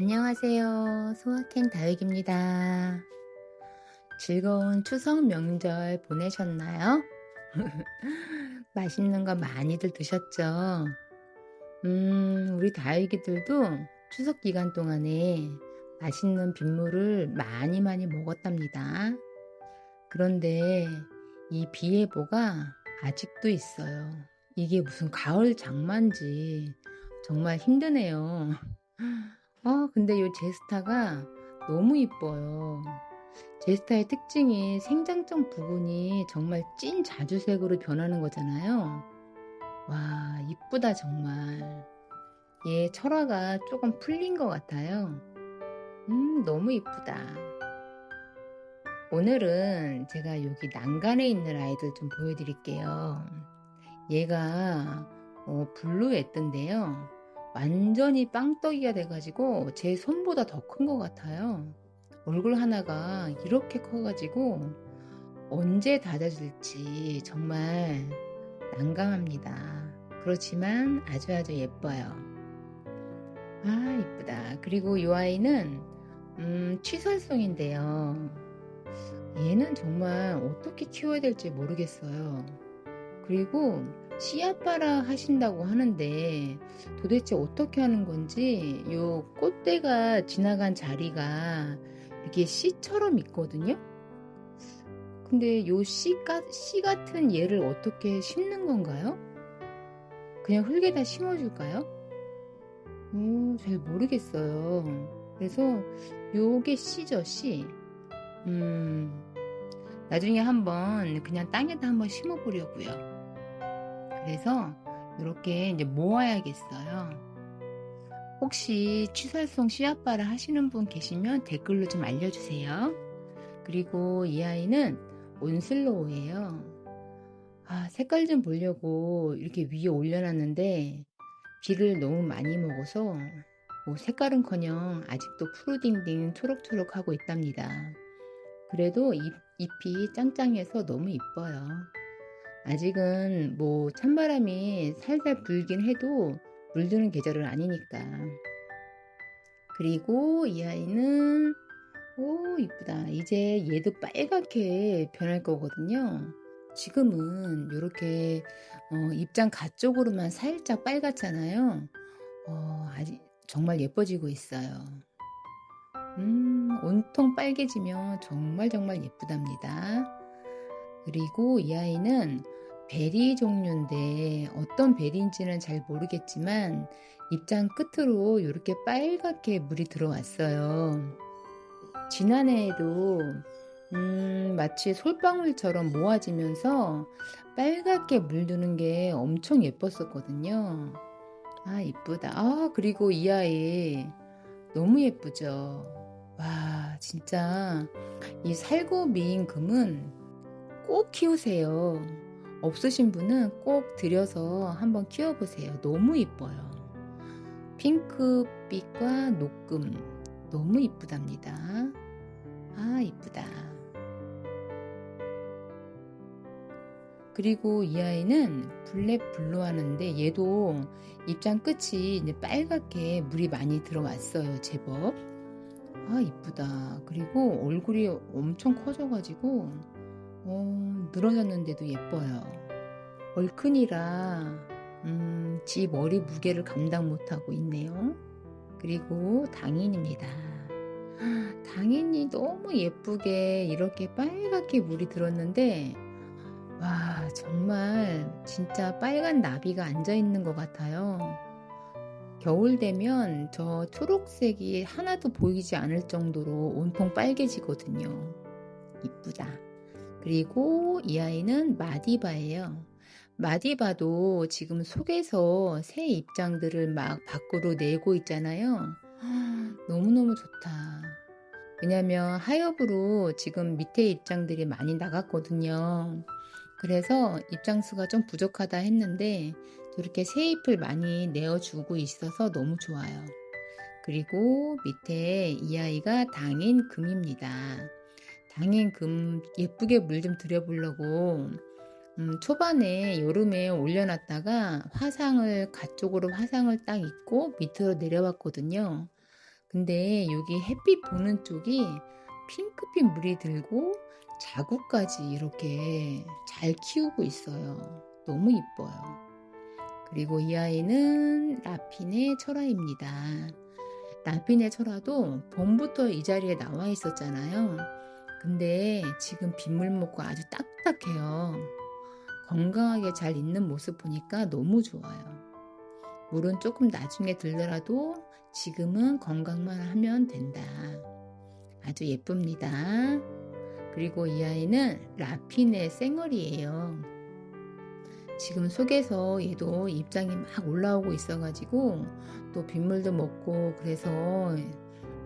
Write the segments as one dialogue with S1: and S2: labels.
S1: 안녕하세요. 소확행 다육입니다. 즐거운 추석 명절 보내셨나요? 맛있는 거 많이들 드셨죠? 음, 우리 다육이들도 추석 기간 동안에 맛있는 빗물을 많이 많이 먹었답니다. 그런데 이 비예보가 아직도 있어요. 이게 무슨 가을 장마인지 정말 힘드네요. 아, 근데 이 제스타가 너무 이뻐요. 제스타의 특징이 생장점 부분이 정말 찐 자주색으로 변하는 거잖아요. 와, 이쁘다, 정말. 얘 철화가 조금 풀린 것 같아요. 음, 너무 이쁘다. 오늘은 제가 여기 난간에 있는 아이들 좀 보여드릴게요. 얘가 어, 블루했던데요. 완전히 빵떡이가 돼가지고 제 손보다 더 큰 것 같아요. 얼굴 하나가 이렇게 커가지고 언제 닫아줄지 정말 난감합니다. 그렇지만 아주 아주 예뻐요. 아, 이쁘다. 그리고 이 아이는, 음, 취설송인데요. 얘는 정말 어떻게 키워야 될지 모르겠어요. 그리고 씨앗바라 하신다고 하는데 도대체 어떻게 하는 건지 요 꽃대가 지나간 자리가 이렇게 씨처럼 있거든요. 근데 요 씨, 씨 같은 얘를 어떻게 심는 건가요? 그냥 흙에다 심어줄까요? 오, 잘 모르겠어요. 그래서 요게 씨죠, 씨. 음, 나중에 한번 그냥 땅에다 한번 심어보려고요. 그래서 이렇게 이제 모아야겠어요. 혹시 취설송 씨앗바를 하시는 분 계시면 댓글로 좀 알려주세요. 그리고 이 아이는 온슬로우예요. 아, 색깔 좀 보려고 이렇게 위에 올려놨는데 비를 너무 많이 먹어서 뭐 색깔은커녕 아직도 푸르딩딩 초록초록 하고 있답니다. 그래도 잎, 잎이 짱짱해서 너무 이뻐요. 아직은 뭐 찬바람이 살살 불긴 해도 물드는 계절은 아니니까. 그리고 이 아이는 오 이쁘다. 이제 얘도 빨갛게 변할 거거든요. 지금은 이렇게 어, 입장 가쪽으로만 살짝 빨갛잖아요. 어, 아직 정말 예뻐지고 있어요. 음, 온통 빨개지면 정말 정말 예쁘답니다. 그리고 이 아이는 베리 종류인데 어떤 베리인지는 잘 모르겠지만 입장 끝으로 이렇게 빨갛게 물이 들어왔어요. 지난해에도 음, 마치 솔방울처럼 모아지면서 빨갛게 물드는 게 엄청 예뻤었거든요. 아, 이쁘다. 아, 그리고 이 아이 너무 예쁘죠. 와, 진짜 이 살구 미인 금은 꼭 키우세요. 없으신 분은 꼭 들여서 한번 키워보세요. 너무 이뻐요. 핑크빛과 녹금 너무 이쁘답니다. 아 이쁘다. 그리고 이 아이는 블랙 블루 하는데 얘도 입장 끝이 이제 빨갛게 물이 많이 들어왔어요. 제법. 아 이쁘다. 그리고 얼굴이 엄청 커져가지고 어, 늘어졌는데도 예뻐요. 얼큰이라 음, 지 머리 무게를 감당 못하고 있네요. 그리고 당인입니다. 당인이 너무 예쁘게 이렇게 빨갛게 물이 들었는데 와 정말 진짜 빨간 나비가 앉아 있는 것 같아요. 겨울 되면 저 초록색이 하나도 보이지 않을 정도로 온통 빨개지거든요. 이쁘다. 그리고 이 아이는 마디바예요. 마디바도 지금 속에서 새 입장들을 막 밖으로 내고 있잖아요. 너무너무 좋다. 왜냐면 하엽으로 지금 밑에 입장들이 많이 나갔거든요. 그래서 입장수가 좀 부족하다 했는데 저렇게 새 잎을 많이 내어주고 있어서 너무 좋아요. 그리고 밑에 이 아이가 당인 금입니다. 당인 금 예쁘게 물 좀 들여보려고 음, 초반에 여름에 올려놨다가 화상을 가쪽으로 화상을 딱 입고 밑으로 내려왔거든요. 근데 여기 햇빛 보는 쪽이 핑크빛 물이 들고 자구까지 이렇게 잘 키우고 있어요. 너무 이뻐요. 그리고 이 아이는 라핀의 철화입니다. 라핀의 철화도 봄부터 이 자리에 나와 있었잖아요. 근데 지금 빗물 먹고 아주 딱딱해요. 건강하게 잘 있는 모습 보니까 너무 좋아요. 물은 조금 나중에 들더라도 지금은 건강만 하면 된다. 아주 예쁩니다. 그리고 이 아이는 라핀의 쌩얼이에요. 지금 속에서 얘도 입장이 막 올라오고 있어가지고 또 빗물도 먹고 그래서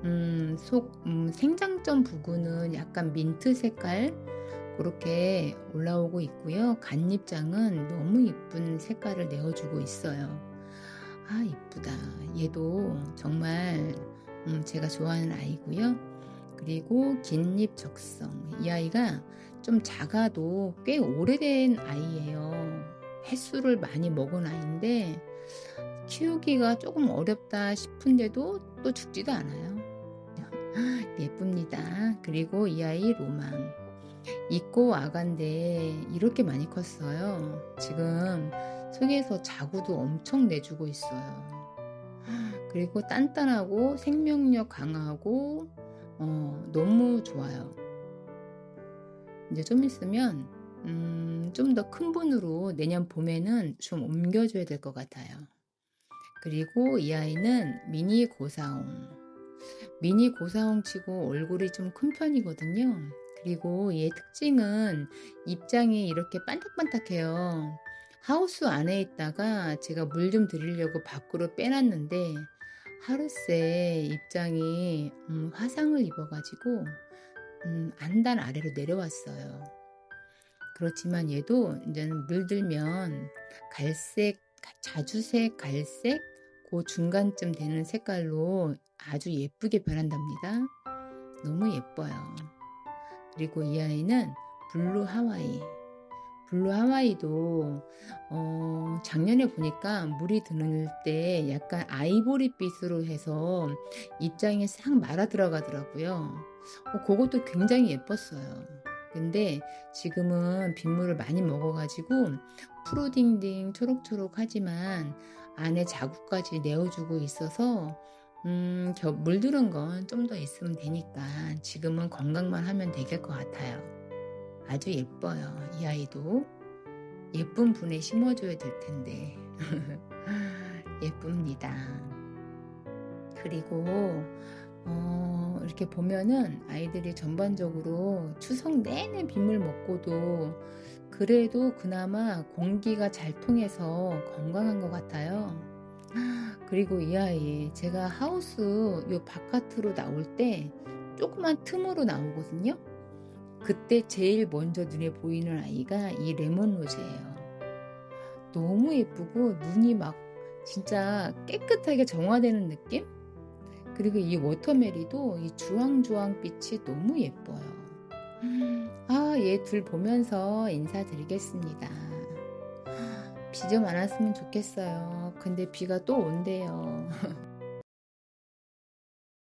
S1: 음, 속 음, 생장점 부분은 약간 민트 색깔 그렇게 올라오고 있고요. 간잎장은 너무 이쁜 색깔을 내어주고 있어요. 아 이쁘다. 얘도 정말 음, 제가 좋아하는 아이고요. 그리고 긴잎 적성. 이 아이가 좀 작아도 꽤 오래된 아이예요. 횟수를 많이 먹은 아이인데 키우기가 조금 어렵다 싶은데도 또 죽지도 않아요. 예쁩니다. 그리고 이 아이 로망. 있고 아간데 이렇게 많이 컸어요. 지금 속에서 자구도 엄청 내주고 있어요. 그리고 단단하고 생명력 강하고 어, 너무 좋아요. 이제 좀 있으면 음, 좀 더 큰 분으로 내년 봄에는 좀 옮겨줘야 될 것 같아요. 그리고 이 아이는 미니 고사홍. 미니 고사홍 치고 얼굴이 좀 큰 편이거든요. 그리고 얘의 특징은 입장이 이렇게 반짝반짝해요. 하우스 안에 있다가 제가 물 좀 드리려고 밖으로 빼놨는데 하루 새 입장이 음, 화상을 입어가지고 음, 안단 아래로 내려왔어요. 그렇지만 얘도 이제는 물들면 갈색, 자주색, 갈색, 그 중간쯤 되는 색깔로 아주 예쁘게 변한답니다. 너무 예뻐요. 그리고 이 아이는 블루 하와이. 블루 하와이도 어, 작년에 보니까 물이 드는 때 약간 아이보리빛으로 해서 입장에 싹 말아 들어가더라고요. 어, 그것도 굉장히 예뻤어요. 근데 지금은 빗물을 많이 먹어가지고 푸르딩딩 초록초록 하지만 안에 자국까지 내어주고 있어서 음, 물들은 건 좀 더 있으면 되니까 지금은 건강만 하면 되겠 것 같아요. 아주 예뻐요. 이 아이도 예쁜 분에 심어줘야 될 텐데 예쁩니다. 그리고 어, 이렇게 보면은 아이들이 전반적으로 추석 내내 빗물 먹고도 그래도 그나마 공기가 잘 통해서 건강한 것 같아요. 그리고 이 아이 제가 하우스 요 바깥으로 나올 때 조그만 틈으로 나오거든요. 그때 제일 먼저 눈에 보이는 아이가 이 레몬 로즈예요. 너무 예쁘고 눈이 막 진짜 깨끗하게 정화되는 느낌? 그리고 이 워터메리도 이 주황주황빛이 너무 예뻐요. 아, 얘 둘 보면서 인사드리겠습니다. 비 좀 안 왔으면 좋겠어요. 근데 비가 또 온대요.